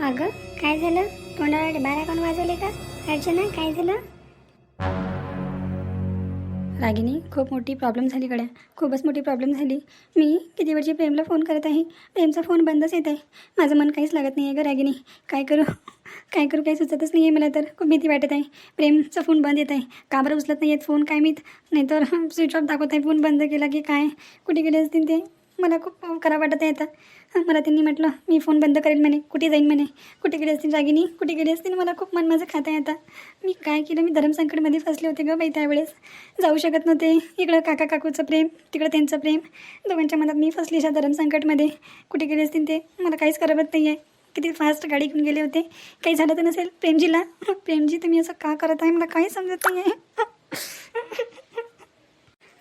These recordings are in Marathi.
अगं काय झालं? तोंडाला बारा कोण वाजवले का? अर्चना काय झालं? रागिनी खूप मोठी प्रॉब्लेम झाली गड्या. खूपच मोठी प्रॉब्लेम झाली. मी किती वेळची प्रेमला फोन करत आहे? प्रेमचा फोन बंदच येत आहे माझं मन काहीच लागत नाही आहे गं रागिनी. काय करू? काय करू? काही सुचतच नाही आहे मला तर. खूप भीती वाटत आहे. प्रेमचा फोन बंद येत आहे का बरं उचलत नाही आहेत फोन काय मीत नाहीतर स्विच ऑफ दाखवत आहे फोन बंद केला की काय? कुठे गेले असतील ते? मला खूप खराब वाटत आहे आता. मला त्यांनी म्हटलं मी फोन बंद करेल म्हणे. कुठे जाईन म्हणे? कुठे गेले असतील रागिनी? कुठे गेले असतील? मला खूप मन माझं खात आहे आता. मी काय केलं? मी धर्मसंकटमध्ये फसले होते गं बाई त्यावेळेस. जाऊ शकत नव्हते. इकडं काका काकूचं प्रेम तिकडं त्यांचं प्रेम. दोघांच्या मनात मी फसले अशा धर्मसंकटमध्ये. कुठे गेले असतील ते? मला काहीच करवत नाही आहे किती फास्ट गाडी घेऊन गेले होते. काही झालं तर नसेल? प्रेमजीला? प्रेमजी तुम्ही असं का करत आहे? मला काही समजत नाही आहे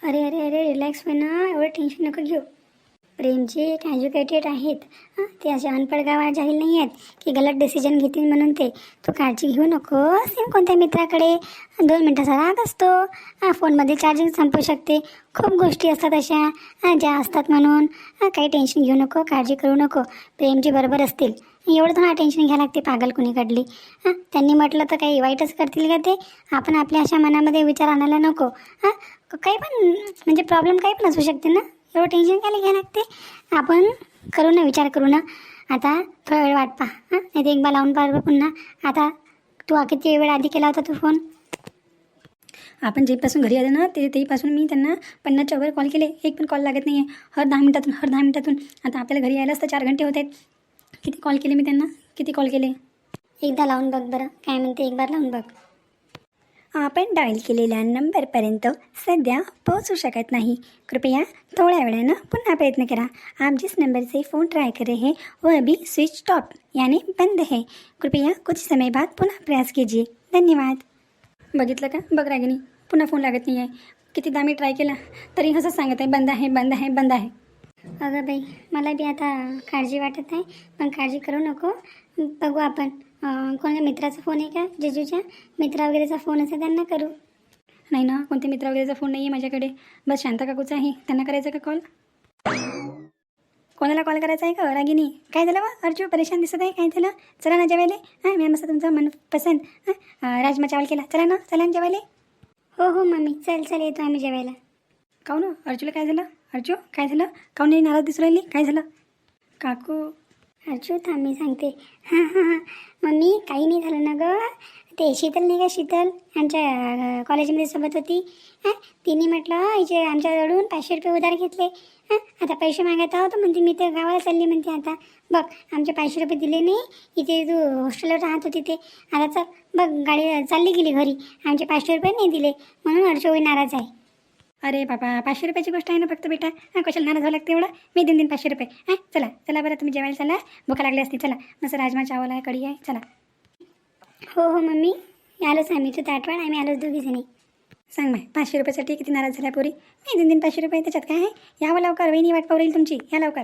अरे अरे अरे रिलॅक्स हो ना. एवढं टेन्शन नको घेऊ. प्रेमजी एक एज्युकेटेड आहेत हां ते असे अनपड गावा जाहील नाही आहेत की गलत डिसिजन घेतील म्हणून ते. तू काळजी घेऊ नकोस कोणत्या मित्राकडे दोन मिनटाचा राग असतो. हां फोनमध्ये चार्जिंग संपू शकते. खूप गोष्टी असतात अशा हां ज्या असतात म्हणून हां काही टेन्शन घेऊ नको काळजी करू नको. प्रेमजी बरोबर असतील एवढं तर टेन्शन घ्यायला लागते पागल कुणीकडली हां त्यांनी म्हटलं तर काही वाईटच करतील का ते? आपण आपल्या अशा मनामध्ये विचार आणायला नको. हां काही पण म्हणजे प्रॉब्लेम काही पण असू शकते ना. एवढं टेन्शन काय घ्यायला लागते? आपण करू ना विचार करू ना. आता थोडा वेळ वाट पहा हां? नाही तर एक बार लावून पाहा पुन्हा. आता तू किती वेळ आधी केला होता तू फोन आपण जेपासून घरी आलो ना ते तेपासून मी त्यांना पन्नासच्या वर कॉल केले. एक पण कॉल लागत नाही आहे हर दहा मिनटातून हर दहा मिनटातून. आता आपल्याला घरी यायलाच तर चार घंटे होत आहेत. किती कॉल केले मी त्यांना? किती कॉल केले? एकदा लावून बघ बरं. काय म्हणते? एक बार लावून बघ. आपण डायल केलेल्या नंबरपर्यंत सध्या पोहोचू शकत नाही. कृपया थोड्या वेळानं पुन्हा प्रयत्न करा. आप जिस नंबर से फ़ोन ट्राई कर रहे हैं वो अभी स्विच टॉप यानी बंद है. कृपया कुछ समय बाद पुन्हा प्रयास कीजिए. धन्यवाद. बघितलं का? बघ रागिनी पुन्हा फोन लागत नाही आहे कितीदा मी ट्राय केला. तरी असं सांगत आहे बंद आहे बंद आहे बंद आहे. अगं बाई मला बी आता काळजी वाटत आहे. पण काळजी करू नको. बघू आपण. कोणाच्या मित्राचा फोन आहे का? जेजूच्या? मित्रा वगैरेचा फोन असेल त्यांना करू. नाही ना कोणत्या मित्र वगैरेचा फोन नाही आहे माझ्याकडे. बस शांता काकूचा आहे. त्यांना करायचा का कॉल कोणाला कॉल करायचा आहे का? रागिनी काय झालं बा? अर्जू परेशान दिसत आहे. काय झालं? चला ना जेवायले. हां मी मस्त तुमचा मनपसंत हां अं, राजमा चावल केला. चला ना चला ना जेवायले. हो हो मम्मी. चल चल येतो आम्ही जेवायला. काहून हो? अर्जूला काय झालं? अर्जू काय झालं? काहून नाही नाराज दिसू राहिली? काय झालं? काकू अर्जू थांब मी सांगते. हां हां हां मम्मी काही नाही झालं ना गं ते शीतल नाही का? शीतल आमच्या कॉलेजमध्ये सोबत होती. हां तिने म्हटलं इथे आमच्याजवळून पाचशे रुपये उधार घेतले. हां आता पैसे मागत आहोत. म्हणते मी तर गावाला चालली म्हणते आता बघ आमचे पाचशे रुपये दिले नाही. इथे तू हॉस्टेलवर राहत होती ते. आता चल बघ गाडी चालली गेली घरी. आमचे पाचशे रुपये नाही दिले. म्हणून अर्जू होई नाराज आहे. अरे बाबा पाचशे रुपयाची गोष्ट आहे ना फक्त बेटा? हां कशाला नाराज व्हावं लागते एवढं? मी देईन देईन पाचशे रुपये. हां चला चला बरं तुम्ही जेवायला चला. भूका लागली असते चला. मस्त राजमा चावल आहे कढी आहे चला. हो हो मम्मी. आलोच आम्ही तू आठवण आम्ही आलोच दोघी जणी. सांग माय पाचशे रुपयासाठी किती नाराज झाल्या पोरी. मी दोन तीन पाचशे रुपये त्याच्यात काय आहे? यावं लवकर. वहिनी वाट पावरेल तुमची. या लवकर.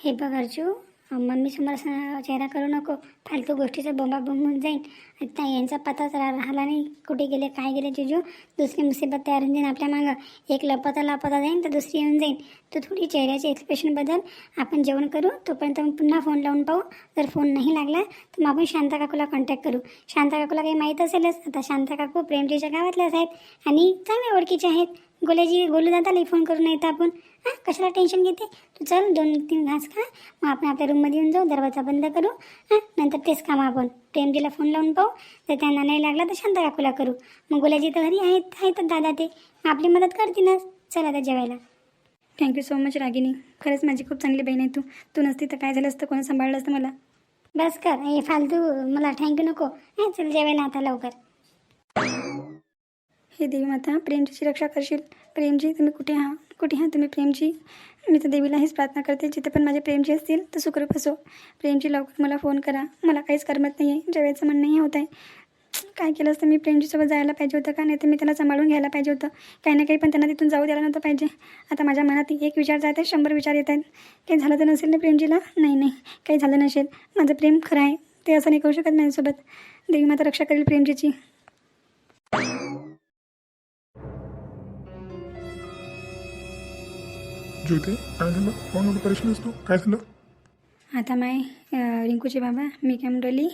हे बघ अर्जू मम्मी समोर असा चेहरा करू नको. फालतू गोष्टीचा बोंबा बोंबून होऊन जाईन. आता यांचा पताच रा राहिला नाही. कुठे गेले काय गेले जिजू? दुसरी मुसीबत तयार होऊन जाईन आपल्या मागं. एक लपता लपता जाईन तर दुसरी येऊन जाईन. तर थोडी चेहऱ्याचे एक्सप्रेशन बदल. आपण जेवण करू. तोपर्यंत मग पुन्हा फोन लावून पाहू. जर फोन नाही लागला तर मग आपण शांता काकूला कॉन्टॅक्ट करू. शांता काकूला काही माहीत असेलच. आता शांता काकू प्रेमजीच्या गावातल्याच आहेत आणि चांगल्या ओळखीचे आहेत. गोल्याजी गोलू दादालाही फोन करून येतं आपण. हां कशाला टेन्शन घेते? तू चल दोन तीन घास खा. मग आपण आपल्या रूममध्ये येऊन जाऊ दरवाजा बंद करू हां? नंतर तेच काम आपण. प्रेमजीला फोन लावून पाहू. तर त्यांना नाही लागला तर शांता काकूला करू. मग गोल्याजी तर घरी आहेत आहेतच दादा ते. आपली मदत करतीलच चल आता जेवायला. थँक्यू सो मच रागिनी खरंच माझी खूप चांगली बहीण आहे तू. तू नसती तर काय झालं असतं? कोणी सांभाळलं असतं मला? बस कर. हे फालतू. मला थँक्यू नको. हां चल जेवायला आता लवकर. हे देवी माता प्रेमजीची रक्षा करशील. प्रेमजी तुम्ही कुठे आहा कुठे आहात तुम्ही प्रेमजी? मी तर देवीला हीच प्रार्थना करते जिथे पण माझे प्रेमजी असतील तर सुखरूप असो प्रेमजी लवकर मला फोन करा. मला काहीच करमत नाही आहे जेवायचं मन नाही होत आहे. काय केलं असतं? मी प्रेमजीसोबत जायला पाहिजे होतं का? नाही तर मी त्यांना सांभाळून घ्यायला पाहिजे होतं. काही ना काही पण त्यांना तिथून जाऊ द्यायला नव्हतं पाहिजे. आता माझ्या मनात एक विचार जात आहे शंभर विचार येत आहेत. काही झालं तर नसेल ना प्रेमजीला? नाही नाही. काही झालं नसेल. माझं प्रेम खरं आहे. ते असं नाही करू शकत माझ्यासोबत. देवी माता रक्षा करेल प्रेमजीची. ज्योती काय झालं? कोण एवढं परेशान असतो काय झालं? आता माय रिंकूचे बाबा मी काय म्हणून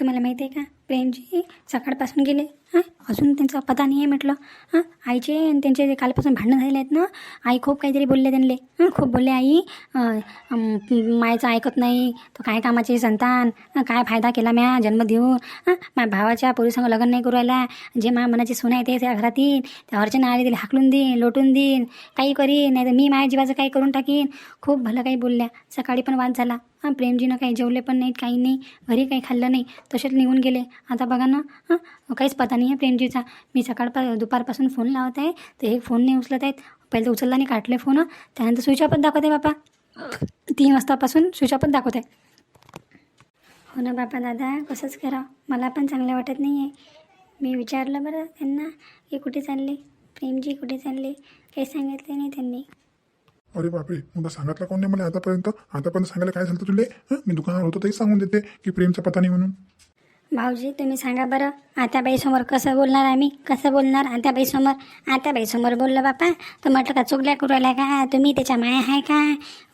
तुम्हाला माहिती आहे का? प्रेमजी सकाळपासून गेले. हां अजून त्यांचा पता नाही आहे म्हटलं. हां आईचे आणि त्यांचे जे कालपासून भांडणं झाले आहेत ना आई खूप काहीतरी बोलले त्यांना खूप बोलले आई मायचं ऐकत नाही तो काय कामाचे संतान काय फायदा केला म्या जन्म देऊन हां माझ्या भावाच्या पोरीसंग लग्न नाही करू राहिला. जे माझ्या मनाची सोनं आहे ते त्या घरात येईन त्या अर्चना आली तिला हाकलून देईन लोटून देईन काही करीन नाही तर मी माझ्या जीवाचं काही करून टाकीन. खूप भलं काही बोलल्या. सकाळी पण वाद झाला. हां प्रेमजीनं काही जेवले पण नाहीत काही नाही. घरी काही खाल्लं नाही. तसेच निघून गेले. आता बघा ना हां काहीच पता नाही आहे प्रेमजीचा. मी सकाळपा दुपारपासून फोन लावत आहे ते एक फोन नाही उचलत आहेत. पहिले तर उचलला नाही काटले फोन त्यानंतर स्विच ऑफच दाखवत आहे बापा. तीन वाजतापासून स्विच ऑफच दाखवत आहे. हो ना बापा दादा कसंच करा मला पण चांगलं वाटत नाही आहे मी विचारलं बरं त्यांना की कुठे चालले? प्रेमजी कुठे चालले? काही सांगितले नाही त्यांनी. अरे बापरे मला सांगितलं कोण नाही मला आतापर्यंत? आतापर्यंत सांगायला काय झालं तुले? मी दुकानावर होतो तरी सांगून देते की प्रेमचा पता नाही म्हणून. भाऊजी तुम्ही सांगा बरं आत्याबाईसमोर कसं बोलणार आम्ही? कसं बोलणार? आत्याबाईसमोर आत्याबाईसमोर बोललं बापा. तर म्हटलं का चुकल्या कुरायला का? तुम्ही त्याच्या माया आहे का?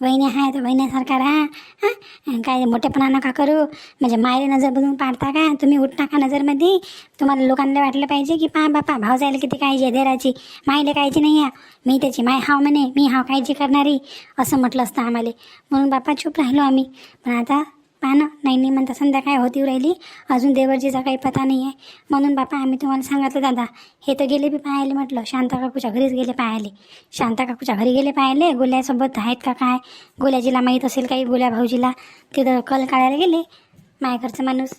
वहिनी आहे तर वहिन्यासारखा राहा. हां? काय मोठेपणा नका करू. म्हणजे मायले नजर बघून पाडता का? तुम्ही उठता का नजरमध्ये. तुम्हाला लोकांना वाटलं पाहिजे की पहा बापा भाऊ जायला किती काळजी आहे देराची. मायले काळजी नाही आहे. मी त्याची माय हाव म्हणे. मी हाव काळजी करणारी. असं म्हटलं असतं आम्हाला. म्हणून बापा चूप राहिलो आम्ही. पण आता पाहणं. नाही नाही म्हणता संध्याकाळ होती राहिली. अजून देवरजीचा काही पता नाही आहे म्हणून बापा आम्ही तुम्हाला सांगितलं दादा. हे तर गेले बी पाहायले म्हटलं. शांता काकूच्या घरीच गेले पाहायले. शांता काकूच्या घरी गेले पाहायले. गोल्यासोबत आहेत का काय? गोल्याजीला माहीत असेल काही गोल्या भाऊजीला. तिथं कल काढायला गेले. मायकडचं माणूस.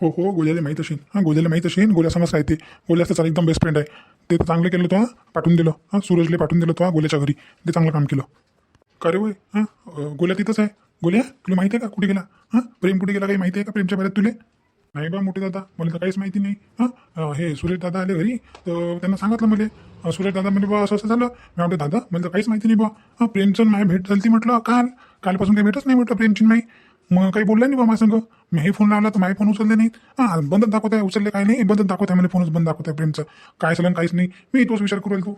हो हो गोल्याला माहीत असेल. हां गोल्याला माहीत असेल. गोल्या समज काय ते. गोल्याचं चाल एकदम बेस्ट फ्रेंड आहे. ते तर चांगलं केलं तो हां पाठवून दिलं. हां सूरजले पाठवून दिलं तो हां गोल्याच्या घरी. ते चांगलं काम केलं. का रे वय? हां गोल्या तिथंच आहे. गोल्या तुला माहिती आहे का कुठे गेला? हां? प्रेम कुठे गेला? काही माहिती आहे का प्रेमच्या बाहेर तुले? नाही बा मोठे दादा मला तर काहीच माहिती नाही. हां? हे सुरेश दादा आले घरी तर त्यांना सांगितलं मला. सुरेश दादा म्हणजे बा असं असं झालं. मी म्हटलं दादा मला तर काहीच माहिती नाही बा. हां प्रेमचं माझ्या भेट झाली ती म्हटलं काल. कालपासून काही भेटच नाही म्हटलं प्रेमची नाही मग काही बोललं नाही बा माझ्या संग. मी हे फोन लावला तर माझे फोन उचलले नाहीत. हां बंद दाखवत आहे उचलले काय नाही. बंद दाखवत आहे मला फोनच बंद दाखवत आहे प्रेमचं. काय झालं काहीच नाही. मी तोच विचार करू तू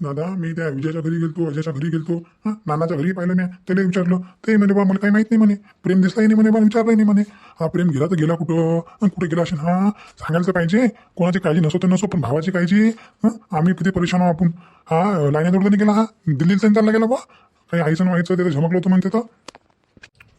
दादा मी त्या विजयाच्या घरी गेलतो अजयच्या घरी गेलतो. हां नानाच्या घरी पाहिलं मी त्याला विचारलं ते म्हणे बा मला काही माहीत नाही म्हणे. प्रेम दिसलाही नाही म्हणे बा विचारलंही नाही म्हणे. हा प्रेम गेला तर गेला कुठं? कुठे गेला असेल? हां सांगायला तर पाहिजे. कोणाची काळजी नसो तर नसो पण भावाची काळजी. आम्ही किती परेशान आहो आपण. हा लाईन जोडला नाही गेला हा दिल्लीत चालला गेला बा. काही आईचं न व्हायचं त्याचं झमकलं होतं म्हणते तर.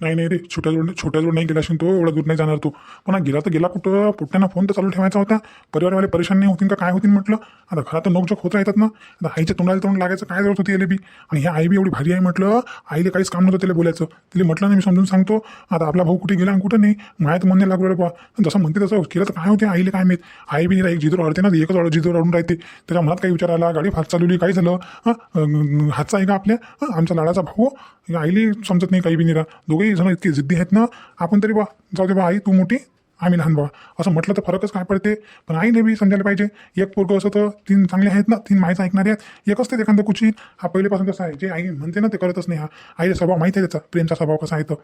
नाही नाही रे छोट्या जोड छोट्या जोड नाही गेला असेल तो एवढा दूर नाही जाणार तो. पण हा गेला तर गेला कुठं? पुट्ट्यांना फोन तर चालू ठेवायचा होता. परिवारवाले परेशान नाही होतील का? काय होतील म्हटलं? आता घरात तर नोकझोक होत राहतात ना. आता आईच्या तोंडाला तोंड लागायचं काय जरूरत होती बी? आणि ह्या आई बी एवढी भारी आहे म्हटलं आईला काहीच काम नव्हतं त्याला बोलायचं. तिला म्हटलं नाही मी समजून सांगतो. आता आपला भाऊ कुठे गेला आणि कुठं नाही? मायात मन नाही लागू बा जसं म्हणते तसं केलं तर काय होते? आईला काय माहीत? आई बी एक जिजोर अडते ना एकच अड जिजोर अडून राहते. त्याच्या मनात काही विचार आला? गाडी फास्ट चालवली काय झालं? हां? हातचा आहे का आपल्या? आमचा लाडाचा भाऊ. या आईली समजत नाही काही बी निरा. दोघेही जण इतके जिद्दी आहेत ना आपण तरी बा जाऊ दे बा आई तू मोठी आम्ही लहान बाबा असं म्हटलं तर फरकच काय पडते? पण आईने बी समजायला पाहिजे. एक पोरगं असं तर तीन चांगले आहेत ना तीन माहीत ऐकणारे आहेत. एक असते एखादं कुची हा पहिलेपासून कसं आहे. जे आई म्हणते ना ते करतच नाही हा. आईचा स्वभाव माहिती आहे त्याचा. प्रेमचा स्वभाव कसा आहे तर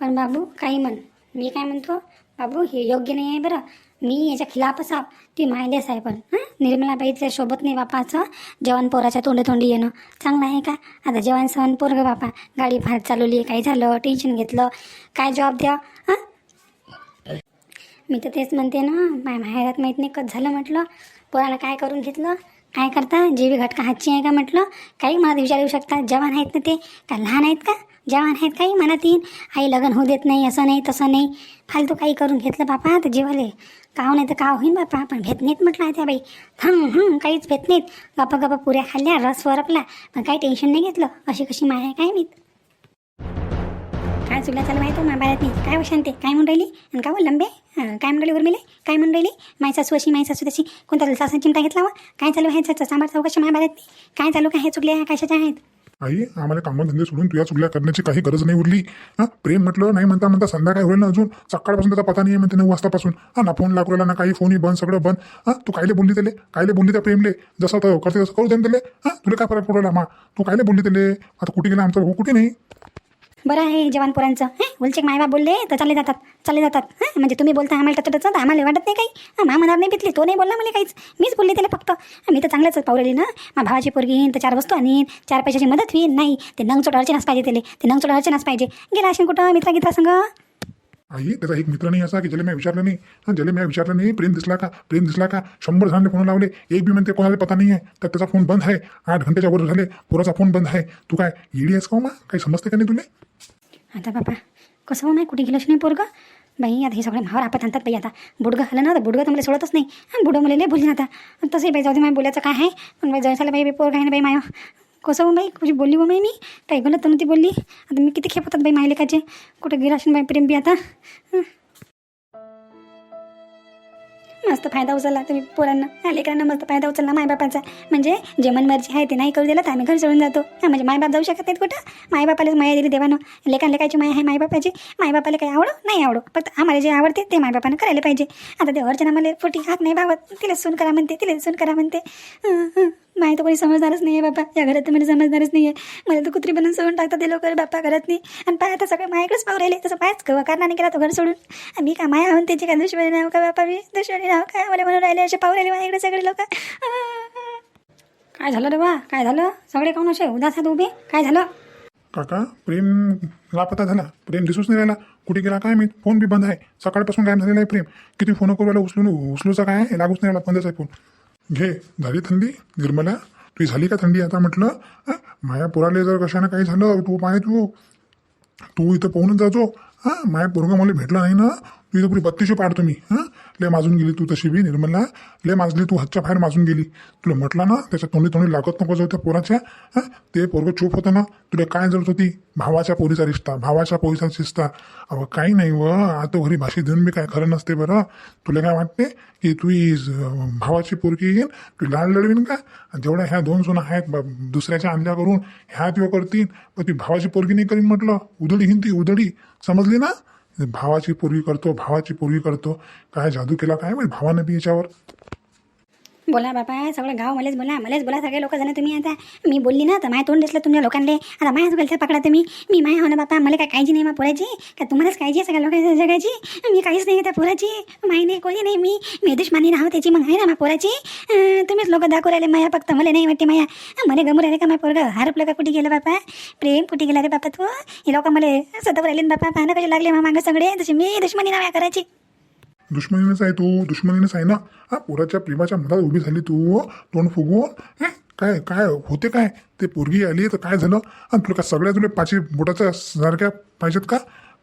पण बाबू काही म्हण. मी काय म्हणतो? बाबू हे योग्य नाही आहे बरं. मी याच्या खिलाफ आप ती मायलेस आहे पण. हां? निर्मलाबाईच्या सोबत नाही बापाचं. जेवण पोराच्या तोंडी तोंडी येणं. चांगलं आहे का? आता जेवण सहन पोरगं बापा. गाडी फार चालवली आहे काय झालं? टेन्शन घेतलं. काय जॉब द्या? हां? मी तर तेच म्हणते ना माय माहेरात माहीत नाही कच झालं म्हटलं. पोराला काय करून घेतलं? काय करता? जेवी घटका हातची आहे का म्हटलं? काही मला विचारू शकता जवान आहेत ना ते. का लहान आहेत का? जवान आहेत काही म्हणत येईन. आई लग्न होऊ देत नाही असं नाही तसं नाही. फालतू काही करून घेतलं बापा तर जेवाले काव नाही तर काव होईन बापा पण भेट नाहीत म्हटलं त्या बाई. हं हं काहीच भेट नाहीत. गप्पा गप्पा पुऱ्या खाल्ल्या रस वरपला. पण काही टेन्शन नाही घेतलं. अशी कशी माय आहे काय मी काय चुकल्या चालू माहिती महाभारत नाही काय हो शांते? काय म्हणून राहिली? आणि का बोल लंबे काय म्हणून राहिली उर्मिले? काय म्हणून राहिली? माय सासू अशी माय सासू तशी. कोणता सासन चिमटा घेतला वा? काय चालू आहे? त्याचं सांबार चौकशी हो महाभारत नाही काय चालू काय हे चुकले कशाच्या आहेत? आई आम्हाला कामधंदे सोडून तुझ्या चुगल्या करण्याची काही गरज नाही उरली. हां प्रेम म्हटलं नाही म्हणता म्हणता संध्याकाळ होईल ना अजून? सकाळपासून त्याचा पता नाही म्हणते नऊ वाजतापासून. हां ना फोन लागलेला ना काही फोनही बंद सगळं बंद. हां तू कायले बोलली त्याले? कायले बोलली त्या प्रेमले? जसं तर करते तसं करू दे त्याले. हां तुला काय फरक पडला मा? तू कायले बोलली त्याले? आता कुठे गेला आमचा भाऊ? कुठे नाही? बरं आहे जवान पोरांचं. हं? उलचे मायबाप बोलले तर चालले जातात चालले जातात. हां? म्हणजे तुम्ही बोलता आम्हाला टच तर आम्हाला वाटत नाही काही. हां मा मनावर नाही पितली तो नाही बोलला मला काहीच. मीच बोलले त्याला फक्त. मी तर चांगलंच पावलेली ना. मा भावाची पोरगी येईन तर चार वस्तू आणीन चार पैशाची मदत होईन. नाही ते नंगचोट अर्चनाच पाहिजे त्याला. ते नंगचोट अर्चनाच पाहिजे. गेला असेल कुठं मित्रा गीता संग आई त्याचा एक मित्र नाही असा की ज्याला मी विचारलं नाही. हां ज्याला मी विचारलं नाही प्रेम दिसला का? प्रेम दिसला का? शंभर जणांनी फोन लावले? एक बी म्हणते कोणाला पता नाही आहे तर त्याचा फोन बंद आहे. आठ घंट्याच्या वर झाले. पोराचा फोन बंद आहे. तू काय ईडी आहेस का मग मा? काही समजते का नाही तुला? आता बाबा कसं हो नाही कुठे गेलंच नाही पोरगं? बाई आता हे सगळे भावर आपत आणतात बाई आता. बुडगं आलं ना तर बुडगं तर मला सोडतच नाही. आणि बुडं मला लय बोलली आता. तसंही बाई जाऊ दे माझ्या बोलायचं काय आहे? पण बाई जायचं झालं बाई पोरग आहे ना बाई माय कसं हो बाई कुठे बोलली हो बाई मी? काही गलत तर नव्हती बोलली? आता मी किती खेप होतात बाई मायलेकाचे. कुठं गेला असेल बाई प्रेम बी आता? मस्त फायदा उचलला तुम्ही पोरांना. हा, लेकरांना मस्त फायदा उचलला मायबापाचा. म्हणजे जे मन मर्जी आहे ते नाही करू दिलं तर आम्ही घर सोडून जातो. हा, म्हणजे मायबाप जाऊ शकत नाहीत कुठं? मायबापाला माया दिली देवानं. लेखा लेखाची माया आहे मायबापाची मायबापाला काही आवडो? नाही आवडो. फक्त आम्हाला जे आवडते ते मायबापानं करायला पाहिजे. आता ते अर्चना मला फुटी हात नाही भावत. तिला सून करा म्हणते तिला सून करा म्हणते. माय तर कोणी समजणारच नाही आहे बापा. या घरात तर मला समजणारच नाही आहे मला तर कुत्री बनून सोडून टाकतात ते लोक. बापा घरात नाही. आणि पाय आता सगळं मायाकडेच पाहू राहिले. तसं पायच कवा कारणाने केला तो घर सोडून. मी का माया आहोत त्याची काय दुश्मनी नाव हो का बापा मी? दुश्मनी नाव काय मला म्हणून राहिले असे पाहू राहिले इकडे सगळे लोक. काय झालं रे बा? काय झालं? सगळे काऊन असे उदास आहेत उभे? काय झालं? काका प्रेम लापता झाला. प्रेम दिसूच नाही राहिला. कुठे गेला काय मी फोन बी बंद आहे. सकाळपासून गायब झालेला आहे प्रेम. किती फोन करू राहिला? उचलून उचलूचा काय आहे? लागूच नाही राहिला बंदच आहे फोन. घे झाली थंडी? निर्मला तुझी झाली का थंडी आता म्हटलं? माया पुराले जर कशानं काही झालं तू पाय तू. तू इथं पाहूनच जातो हां? माया पोरगा मला भेटला नाही ना? तू पुरी बत्तीशी पाडतो मी हां? लय माजून गेली तू तशी बी निर्मला. लय माजली तू हातच्या बाहेर माजून गेली. तुला म्हटलं ना त्याच्या तोंडी तोंडी लागत नको जाऊ त्या पोराच्या हां? ते पोरगं चूप होतं ना तुला काय जळत होती? भावाच्या पोरीचा रिश्ता भावाच्या पोरीचा रिश्ता. अहो काही नाही व आता घरी भाषी देऊन बी काय खरं नसते बरं. तुला काय वाटते की तू भावाची पोरगी येईन? तू लाड लढवीन का? जेवढ्या ह्या दोन सुना आहेत दुसऱ्याच्या आणल्या करून ह्या किंवा करतील पण ती भावाची पोरगी नाही करीन म्हटलं. उधळी हिन ती उधळी. समजली ना? भावाची पोरगी करतो भावाची पोरगी करतो. काय जादू केला काय म्हणजे भावानं बी याच्यावर बोला बापा सगळं गाव मलाच बोला मलाच बोला सगळे लोक जण तुम्ही आता. मी बोलली ना तर माय तोंड दिसलं तुमच्या लोकांना आता मायाच गलत्या पकडा तुम्ही. मी माय हो ना बापा मला काय काळजी नाही मग पोराची. का तुम्हालाच काळजी आहे सगळ्या लोकांच्या जगाची? मी काहीच नाही त्या पोराची. माही नाही कोणी नाही मी. मी दुश्मनी राहू त्याची मग आहे ना मा पोराची. तुम्हीच लोक दाखवू राहिले माया फक्त मला नाही वाटते माया. मला गमू राहिले का माझ्या पोरगं? हरपलं का कुठे गेलं बापा? प्रेम कुठे गेला रे बापा तू? हे लोक मला सतत राहिले ना बापा. पाहणं कसे लागले मग मागं सगळे? तसे मी दुश्मनी नाव्या करायची दुश्मनीनंच आहे तू दुश्मनीनंच आहे ना? हा पोराच्या प्रेमाच्या मधात उभी झाली तू तोंड फुगवून काय काय होते काय? ते पोरगी आली तर काय झालं? आणि तुला का सगळ्या तुला पाचशे बोटाच्या सारख्या पाहिजेत का?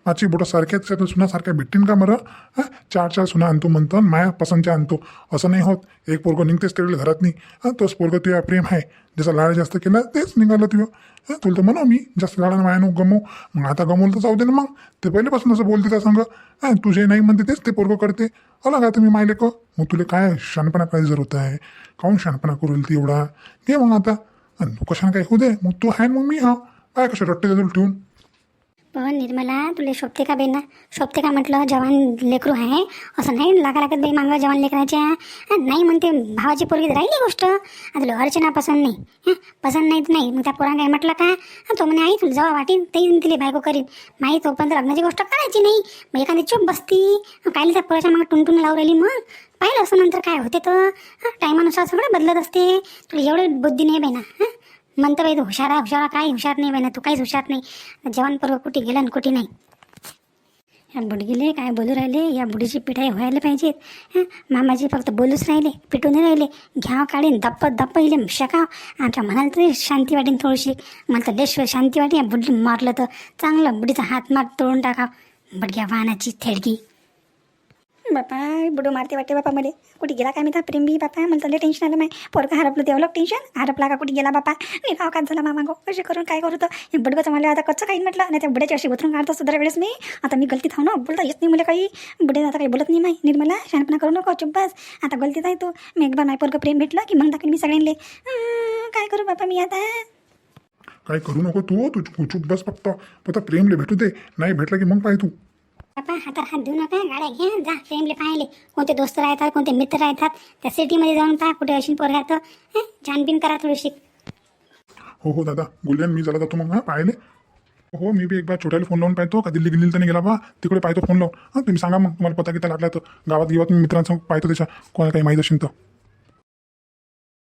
पाचही बोटा सारख्याच त्या सुना सारख्या भेटतील का बरं? हां? चार चार सुना आणतो म्हणतो माया पसंतच्या आणतो. असं नाही होत. एक पोरगं निघतेच तेवढे घरात नाही. हां? तोच पोरगं तुझ्या प्रेम आहे. ज्याचा लाड जास्त केला तेच निघालं तुझं. हां? तुला तर म्हणू मी जास्त लाडानं माया नको गमवू. मग आता गमवलं तर जाऊ दे ना मग. ते पहिल्यापासून असं बोलते त्या संग. हा? तुझे नाही म्हणते तेच ते पोरगं करते. अला का तुम्ही मायले को? मग तुला काय शहाणपणा काय जरूरत आहे? काहून शहाणपणा करू ती एवढा? घे मग आता. आणि तू कशाने काय होऊ दे. मग तू आहे मग मी हा? काय कशा रट्टे तुला ठेवून. पण निर्मला तुला शोभते का बेना? शोभते का म्हटलं जवान लेकरू आहे. असं नाही लागा लागत बाई मागं जवान लेकराच्या. नाही म्हणते भावाची पोरगी तर राहिली गोष्ट. आता तुला अर्चना पसंत नाही. हं, पसंत नाही तर नाही. मग त्या पोरा काय म्हटलं का? तो म्हणे आई तुला जेव्हा वाटीन ते तिला बायको करीन. माही तोपर्यंत लग्नाची गोष्ट करायची नाही. मग एखादी चूप बसती. कायला त्या पोराच्या मागं टुनटुन लावून राहिली मग? पाहिलं असं नंतर काय होते तर? टायमानुसार सगळं बदलत असते. तुला एवढं बुद्धी नाही बाई ना. म्हणतं बाई तू हुशार आहे हुशार काय हुशार नाही बाई ना तू काहीच हुशार नाही. जेवण पर्व कुठे गेला आणि कुठे नाही? या बुडगीले काय बोलू राहिले या बुडीची पिठाई व्हायला पाहिजेत. हं? मामाजी फक्त बोलूच राहिले पिटून राहिले. घ्याव काढीन दप्प दप्प इले शकाव. आमच्या मनाला तरी शांती वाटेन थोडीशी. मला तर लेश्वर शांती वाटेन या बुडी मारलं तर. चांगलं बुडीचा हात मार तोडून टाकाव. बडग्या वाहनाची थेडकी बापा बुडो मारते वाटते बापा मध्ये कुठे गेला काय मी तर प्रेम बी बापा? मला तर टेन्शन आलं माय. पोरगा हरपलं देवलं टेन्शन हरपला का कुठे गेला बापा? मी राव काय झाला मामा गो कशी करून काय करू तर? हे मला आता कच्चं काही म्हटलं? नाही त्या बुड्याची अशी उतरून काढतो सुद्धा वेळेस मी. आता मी गलती थांब ना? बोलता येत नाही मला काही. बुडे आता काही बोलत नाही माय. निर्मला शहाणपणा करू नको चुप बस. आता गलतीत आहे तू. मी एकदा माय पोरगं प्रेम भेटलं की मग दाखवेन मी सगळ्यांना काय करू बापा मी आता? काय करू नको तू? तू चूप बस फक्त. फक्त प्रेमले भेटू दे. नाही भेटलं की मग पाय तू. बापा हातात हात देऊ नका गाड्या घ्या जा प्रेमले पाहिले कोणते दोस्त राहतात कोणते मित्र राहतात त्या सिटीमध्ये जाऊन पहा कुठे अशी पोर राहतं. हं? छानबीन करा थोडीशी. हो हो दादा गुल्यान मी जरा जातो मग हा पाहिले हो मी बी एकदा छोट्याला फोन लावून पाहतो. का दिल्ली गिल्ली तर नाही गेला बा? तिकडे पाहतो फोन लावून. हां तुम्ही सांगा मग तुम्हाला पता किती लागला तर. गावात गिवात मी मित्रांसमोर पाहतो त्याच्या. कोणाला काही माहीत असेल तर.